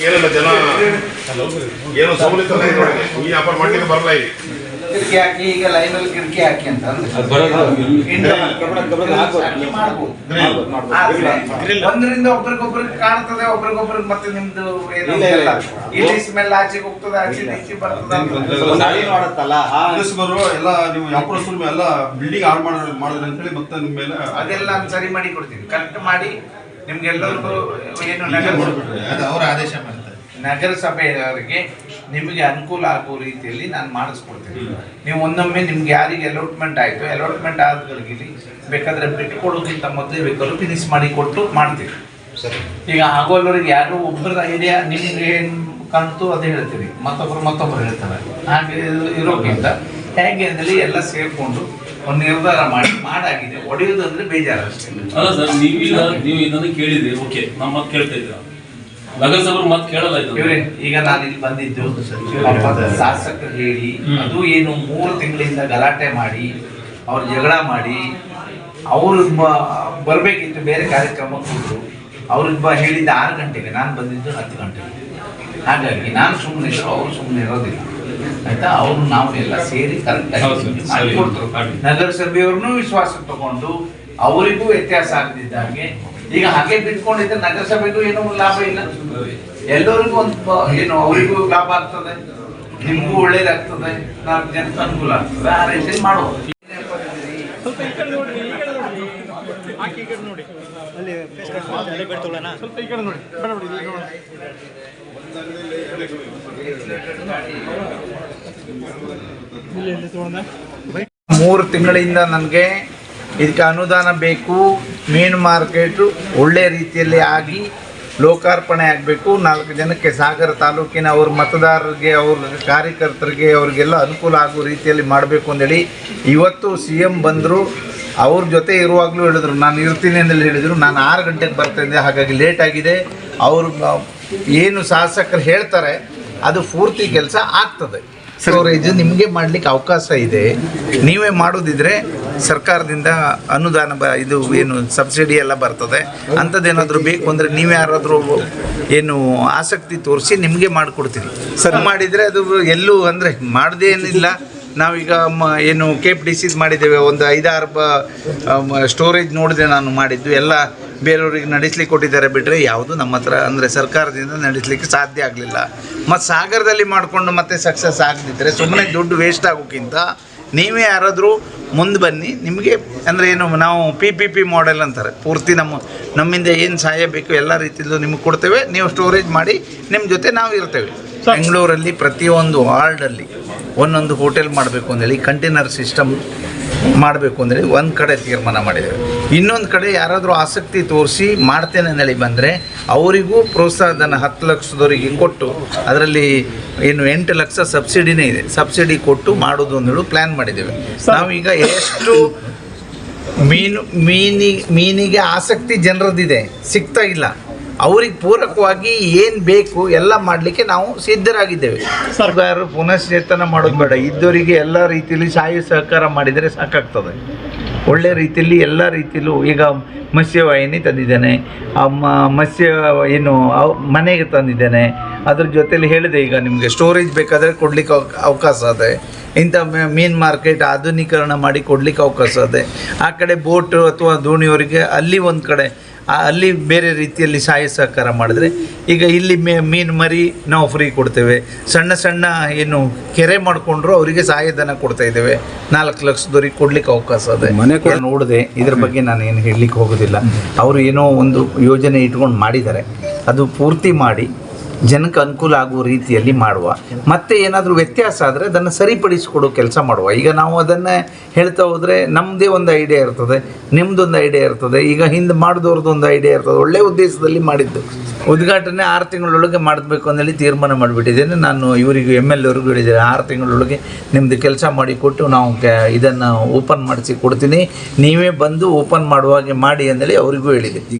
ಏನಿಲ್ಲ ಜನ. ಏನು ಸೌಲಭ್ಯ ಈ ವ್ಯಾಪಾರ ಮಾಡ್ಲಿಕ್ಕೆ ಬರಲ್ಲ ಈಗ ಕಿಟಕಿ ಹಾಕಿ ಈಗ ಲೈನಲ್ಲಿ ಕಿಟಕಿ ಹಾಕಿ ಅಂತ ಒಂದರಿಂದ ಒಬ್ರಿಗೊಬ್ರಿಗೆ ಕಾಣ್ತದೆ ಒಬ್ರಿಗೊಬ್ರಿಗೆ ಮತ್ತೆ ನಿಮ್ದು ಏನು ಇಲ್ಲ, ಇಲ್ಲ. ಇಲ್ಲಿ ಸ್ಮೆಲ್ ಆಚೆಗೆ ಹೋಗ್ತದೆ ಆಚೆ ಈಚೆ ಅಂತ. ಎಲ್ಲ ನೀವು ವ್ಯಾಪಾರಸ್ಥರು ಎಲ್ಲ ಬಿಲ್ಡಿಂಗ್ ಹಾಳು ಮಾಡೋದು ಮಾಡಿದ್ರೆ ಅಂತೇಳಿ ಮತ್ತೆ ನಿಮ್ಮ ಮೇಲೆ ಅದೆಲ್ಲ ನಾನು ಸರಿ ಮಾಡಿ ಕೊಡ್ತೀನಿ. ಕರೆಕ್ಟ್ ಮಾಡಿ ನಿಮ್ಗೆಲ್ಲರಿಗೂ ಏನು ಅವರ ಆದೇಶ ಮಾಡ್ತಾರೆ. ನಗರಸಭೆಯವರಿಗೆ ನಿಮಗೆ ಅನುಕೂಲ ಆಗುವ ರೀತಿಯಲ್ಲಿ ನಾನು ಮಾಡಿಸ್ಕೊಡ್ತೀನಿ. ನೀವು ಒಂದೊಮ್ಮೆ ನಿಮ್ಗೆ ಯಾರಿಗೆ ಅಲಾಟ್ಮೆಂಟ್ ಆಯಿತು ಅಲಾಟ್ಮೆಂಟ್ ಆದವರಿಗೆ ಬೇಕಾದ್ರೆ ಬಿಟ್ಕೊಡೋಕ್ಕಿಂತ ಮೊದಲೇ ಬೇಕಾದ್ರೂ ಫಿನಿಶ್ ಮಾಡಿ ಕೊಟ್ಟು ಮಾಡ್ತೀವಿ. ಈಗ ಆಗೋಲ್ಲವ್ರಿಗೆ ಯಾರು ಒಬ್ಬರ ಐಡಿಯಾ ನಿಮ್ಗೆ ಏನು ಕಾಣ್ತು ಅದೇ ಹೇಳ್ತೀವಿ. ಮತ್ತೊಬ್ರು ಮತ್ತೊಬ್ರು ಹೇಳ್ತಾರೆ. ಹಾಗೆ ಇರೋಕ್ಕಿಂತ. ಹೇಗೆ ಅಂದರೆ ಎಲ್ಲ ಸೇರ್ಕೊಂಡು ಒಂದು ನಿರ್ಧಾರ ಮಾಡಿ ಮಾಡಾಗಿದೆ. ಒಡೆಯೋದಂದ್ರೆ ಬೇಜಾರು ಅಷ್ಟೇ ಅಲ್ಲ ಸರ್ ನೀವೀಗ ನೀವು ಇದನ್ನು ಕೇಳಿದ್ರಿ ಓಕೆ ನಮ್ಮ ಮಾತು ಕೇಳ್ತಾ ಇದ್ರ ನಗರಸಭರು ಮಾತು ಕೇಳಲ್ಲ ಇದು ಈಗ ನಾನು ಇಲ್ಲಿ ಬಂದಿದ್ದು ಪಾಪ ಶಾಸಕರು ಹೇಳಿ ಅದು ಏನು ಮೂರು ತಿಂಗಳಿಂದ ಗಲಾಟೆ ಮಾಡಿ ಅವ್ರ ಜಗಳ ಮಾಡಿ ಅವರು ಬರ್ಬೇಕಿತ್ತು ಬೇರೆ ಕಾರ್ಯಕ್ರಮಕ್ಕೆ ಹೋದ್ರು. ಅವ್ರಿಗೆ ಬ ಹೇಳಿದ್ದ ಆರು ಗಂಟೆಗೆ ನಾನು ಬಂದಿದ್ದು ಹತ್ತು ಗಂಟೆಗೆ. ಹಾಗಾಗಿ ನಾನು ಸುಮ್ಮನೆ ಅವ್ರು ಸುಮ್ಮನೆ ಇರೋದಿಲ್ಲ. ಆಯ್ತಾ? ಅವರು ನಾವು ಎಲ್ಲ ಸೇರಿ ಕರೆಕ್ಟ್ ನಗರಸಭೆಯವ್ರನ್ನೂ ವಿಶ್ವಾಸ ತಗೊಂಡು ಅವರಿಗೂ ವ್ಯತ್ಯಾಸ ಆಗದಿದ್ದಾಗೆ ಈಗ ಹಾಗೆ ಬಿಟ್ಕೊಂಡಿದ್ರೆ ನಗರಸಭೆಗೂ ಏನೂ ಲಾಭ ಇಲ್ಲ. ಎಲ್ಲರಿಗೂ ಒಂದು ಏನು ಅವರಿಗೂ ಲಾಭ ಆಗ್ತದೆ. ನಿಮಗೂ ಒಳ್ಳೇದಾಗ್ತದೆ. ನಾಲ್ಕು ಜನಕ್ಕೆ ಅನುಕೂಲ ಆಗ್ತದೆ. ಆ ರೀತಿಯಲ್ಲಿ ಮಾಡುವ. ಮೂರು ತಿಂಗಳಿಂದ ನನಗೆ ಇದಕ್ಕೆ ಅನುದಾನ ಬೇಕು, ಮೀನು ಮಾರ್ಕೆಟು ಒಳ್ಳೆ ರೀತಿಯಲ್ಲಿ ಆಗಿ ಲೋಕಾರ್ಪಣೆ ಆಗಬೇಕು. ನಾಲ್ಕು ಜನಕ್ಕೆ ಸಾಗರ ತಾಲೂಕಿನ ಅವ್ರ ಮತದಾರರಿಗೆ, ಅವ್ರ ಕಾರ್ಯಕರ್ತರಿಗೆ ಅವ್ರಿಗೆಲ್ಲ ಅನುಕೂಲ ಆಗೋ ರೀತಿಯಲ್ಲಿ ಮಾಡಬೇಕು ಅಂದೇಳಿ ಇವತ್ತು ಸಿ ಎಂ ಬಂದರು. ಅವ್ರ ಜೊತೆ ಇರುವಾಗಲೂ ಹೇಳಿದ್ರು. ನಾನು ಇರ್ತೀನಿ ಅಂತೇಳಿ ಹೇಳಿದರು. ನಾನು ಆರು ಗಂಟೆಗೆ ಬರ್ತಾಯಿದ್ದೆ ಹಾಗಾಗಿ ಲೇಟ್ ಆಗಿದೆ. ಅವರು ಏನು ಶಾಸಕರು ಹೇಳ್ತಾರೆ ಅದು ಪೂರ್ತಿ ಕೆಲಸ ಆಗ್ತದೆ. ಸ್ಟೋರೇಜ್ ನಿಮಗೆ ಮಾಡಲಿಕ್ಕೆ ಅವಕಾಶ ಇದೆ. ನೀವೇ ಮಾಡೋದಿದ್ರೆ ಸರ್ಕಾರದಿಂದ ಅನುದಾನ ಬ ಇದು ಏನು ಸಬ್ಸಿಡಿ ಎಲ್ಲ ಬರ್ತದೆ. ಅಂಥದ್ದೇನಾದರೂ ಬೇಕು ಅಂದರೆ ನೀವು ಯಾರಾದರೂ ಏನು ಆಸಕ್ತಿ ತೋರಿಸಿ ನಿಮಗೆ ಮಾಡಿಕೊಡ್ತೀನಿ ಸರ್ ಮಾಡಿದರೆ ಅದು ಎಲ್ಲೂ ಅಂದರೆ ಮಾಡದೇನಿಲ್ಲ ನಾವೀಗ ಮ ಏನು ಕೆ ಪಿ ಡಿ ಸಿದು ಮಾಡಿದ್ದೇವೆ. ಒಂದು ಐದಾರು ಬ ಸ್ಟೋರೇಜ್ ನೋಡಿದೆ ನಾನು ಮಾಡಿದ್ದು. ಎಲ್ಲ ಬೇರೆಯವ್ರಿಗೆ ನಡೆಸ್ಲಿಕ್ಕೆ ಕೊಟ್ಟಿದ್ದಾರೆ ಬಿಟ್ಟರೆ ಯಾವುದು ನಮ್ಮ ಹತ್ರ ಅಂದರೆ ಸರ್ಕಾರದಿಂದ ನಡೆಸಲಿಕ್ಕೆ ಸಾಧ್ಯ ಆಗಲಿಲ್ಲ. ಮತ್ತು ಸಾಗರದಲ್ಲಿ ಮಾಡಿಕೊಂಡು ಮತ್ತೆ ಸಕ್ಸಸ್ ಆಗದಿದ್ದರೆ ಸುಮ್ಮನೆ ದುಡ್ಡು ವೇಸ್ಟ್ ಆಗೋಕ್ಕಿಂತ ನೀವೇ ಯಾರಾದರೂ ಮುಂದೆ ಬನ್ನಿ ನಿಮಗೆ ಅಂದರೆ ಏನು ನಾವು ಪಿ ಪಿ ಪಿ ಮಾಡೆಲ್ ಅಂತಾರೆ. ಪೂರ್ತಿ ನಮ್ಮ ನಮ್ಮಿಂದ ಏನು ಸಹಾಯ ಬೇಕು ಎಲ್ಲ ರೀತಿಯಲ್ಲೂ ನಿಮಗೆ ಕೊಡ್ತೇವೆ. ನೀವು ಸ್ಟೋರೇಜ್ ಮಾಡಿ ನಿಮ್ಮ ಜೊತೆ ನಾವು ಇರ್ತೇವೆ. ಬೆಂಗಳೂರಲ್ಲಿ ಪ್ರತಿಯೊಂದು ವಾರ್ಡಲ್ಲಿ ಒಂದೊಂದು ಹೋಟೆಲ್ ಮಾಡಬೇಕು ಅಂದೇಳಿ ಕಂಟೈನರ್ ಸಿಸ್ಟಮ್ ಮಾಡಬೇಕು ಅಂದರೆ ಒಂದು ಕಡೆ ತೀರ್ಮಾನ ಮಾಡಿದ್ದೇವೆ ಇನ್ನೊಂದು ಕಡೆ ಯಾರಾದರೂ ಆಸಕ್ತಿ ತೋರಿಸಿ ಮಾಡ್ತೇನೆ ಅಂದೇಳಿ ಬಂದರೆ ಅವರಿಗೂ ಪ್ರೋತ್ಸಾಹಧನ ಹತ್ತು ಲಕ್ಷದವರಿಗೆ ಕೊಟ್ಟು ಅದರಲ್ಲಿ ಏನು ಎಂಟು ಲಕ್ಷ ಸಬ್ಸಿಡಿನೇ ಇದೆ. ಸಬ್ಸಿಡಿ ಕೊಟ್ಟು ಮಾಡೋದು ಅಂದೇಳಿ ಪ್ಲ್ಯಾನ್ ಮಾಡಿದ್ದೇವೆ. ನಾವೀಗ ಎಷ್ಟು ಮೀನು ಮೀನಿ ಮೀನಿಗೆ ಆಸಕ್ತಿ ಜನರದ್ದಿದೆ ಸಿಗ್ತಾ ಇಲ್ಲ. ಅವ್ರಿಗೆ ಪೂರಕವಾಗಿ ಏನು ಬೇಕು ಎಲ್ಲ ಮಾಡಲಿಕ್ಕೆ ನಾವು ಸಿದ್ಧರಾಗಿದ್ದೇವೆ. ಸರ್ಕಾರ ಪುನಶ್ಚೇತನ ಮಾಡೋದು ಬೇಡ. ಇದ್ದವರಿಗೆ ಎಲ್ಲ ರೀತಿಯಲ್ಲಿ ಸಹಾಯ ಸಹಕಾರ ಮಾಡಿದರೆ ಸಾಕಾಗ್ತದೆ. ಒಳ್ಳೆ ರೀತಿಯಲ್ಲಿ ಎಲ್ಲ ರೀತಿಯಲ್ಲೂ ಈಗ ಮತ್ಸ್ಯವಾಹಿನಿ ತಂದಿದ್ದೇನೆ. ಮತ್ಸ್ಯ ಏನು ಮನೆಗೆ ತಂದಿದ್ದೇನೆ. ಅದ್ರ ಜೊತೆಲಿ ಹೇಳಿದೆ, ಈಗ ನಿಮಗೆ ಸ್ಟೋರೇಜ್ ಬೇಕಾದರೆ ಕೊಡ್ಲಿಕ್ಕೆ ಅವಕ್- ಅವಕಾಶ ಇದೆ. ಇಂಥ ಮೀನು ಮಾರ್ಕೆಟ್ ಆಧುನೀಕರಣ ಮಾಡಿ ಕೊಡ್ಲಿಕ್ಕೆ ಅವಕಾಶ ಇದೆ. ಆ ಕಡೆ ಬೋಟ್ ಅಥವಾ ದೋಣಿಯವರಿಗೆ ಅಲ್ಲಿ ಒಂದು ಕಡೆ ಅಲ್ಲಿ ಬೇರೆ ರೀತಿಯಲ್ಲಿ ಸಹಾಯ ಸಹಕಾರ ಮಾಡಿದ್ರೆ ಈಗ ಇಲ್ಲಿ ಮೇ ಮೀನು ಮರಿ ನಾವು ಫ್ರೀ ಕೊಡ್ತೇವೆ. ಸಣ್ಣ ಸಣ್ಣ ಏನು ಕೆರೆ ಮಾಡಿಕೊಂಡ್ರು ಅವರಿಗೆ ಸಹಾಯಧನ ಕೊಡ್ತಾ ಇದ್ದೇವೆ. ನಾಲ್ಕು ಲಕ್ಷದವರಿಗೆ ಕೊಡ್ಲಿಕ್ಕೆ ಅವಕಾಶ ಇದೆ. ಮನೆ ನೋಡಿದೆ ಇದ್ರ ಬಗ್ಗೆ ನಾನು ಏನು ಹೇಳಲಿಕ್ಕೆ ಹೋಗೋದಿಲ್ಲ. ಅವರು ಏನೋ ಒಂದು ಯೋಜನೆ ಇಟ್ಕೊಂಡು ಮಾಡಿದ್ದಾರೆ. ಅದು ಪೂರ್ತಿ ಮಾಡಿ ಜನಕ್ಕೆ ಅನುಕೂಲ ಆಗುವ ರೀತಿಯಲ್ಲಿ ಮಾಡುವ. ಮತ್ತೆ ಏನಾದರೂ ವ್ಯತ್ಯಾಸ ಆದರೆ ಅದನ್ನು ಸರಿಪಡಿಸಿಕೊಡೋ ಕೆಲಸ ಮಾಡುವ. ಈಗ ನಾವು ಅದನ್ನು ಹೇಳ್ತಾ ಹೋದರೆ ನಮ್ಮದೇ ಒಂದು ಐಡಿಯಾ ಇರ್ತದೆ ನಿಮ್ಮದೊಂದು ಐಡಿಯಾ ಇರ್ತದೆ, ಈಗ ಹಿಂದೆ ಮಾಡಿದವ್ರದ್ದು ಒಂದು ಐಡಿಯಾ ಇರ್ತದೆ ಒಳ್ಳೆಯ ಉದ್ದೇಶದಲ್ಲಿ ಮಾಡಿದ್ದು. ಉದ್ಘಾಟನೆ ಆರು ತಿಂಗಳೊಳಗೆ ಮಾಡಬೇಕು ಅಂದೇಳಿ ತೀರ್ಮಾನ ಮಾಡಿಬಿಟ್ಟಿದ್ದೇನೆ. ನಾನು ಇವರಿಗೂ ಎಂ ಎಲ್ ಎವ್ರಿಗೂ ಹೇಳಿದ್ದೇನೆ, ಆರು ತಿಂಗಳೊಳಗೆ ನಿಮ್ಮದು ಕೆಲಸ ಮಾಡಿಕೊಟ್ಟು ನಾವು ಕ್ಯಾ ಇದನ್ನು ಓಪನ್ ಮಾಡಿಸಿ ಕೊಡ್ತೀನಿ. ನೀವೇ ಬಂದು ಓಪನ್ ಮಾಡುವಾಗೆ ಮಾಡಿ ಅಂದೇಳಿ ಅವರಿಗೂ ಹೇಳಿದೆ.